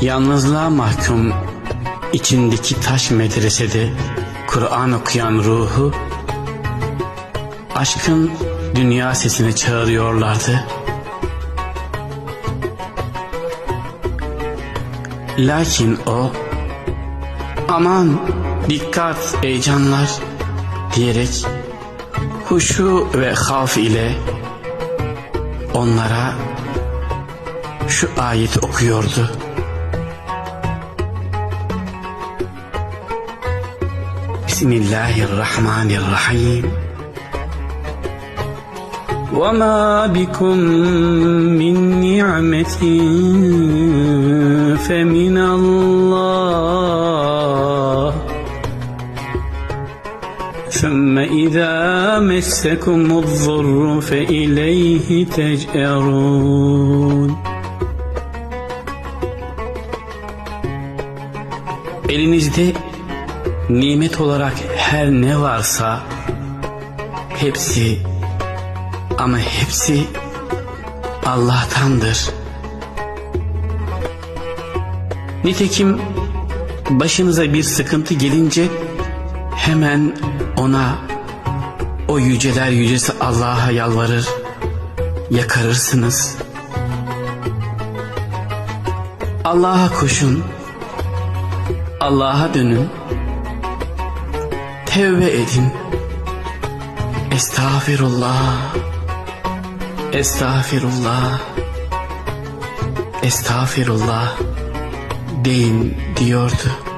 Yalnızlığa mahkum içindeki taş medresede Kur'an okuyan ruhu aşkın dünya sesine çağırıyorlardı. Lakin o aman dikkat heyecanlar diyerek huşu ve havf ile onlara şu ayeti okuyordu. Bismillahirrahmanirrahim. وما بكم من نعمة فمن الله ثم إذا مسكم الضر فإليه تجأرون Elinizde nimet olarak her ne varsa hepsi ama hepsi Allah'tandır. Nitekim başınıza bir sıkıntı gelince hemen ona o yüceler yücesi Allah'a yalvarır, yakarırsınız. Allah'a koşun, Allah'a dönün, tevbe edin. Estağfirullah. Estağfirullah. Estağfirullah deyin diyordu.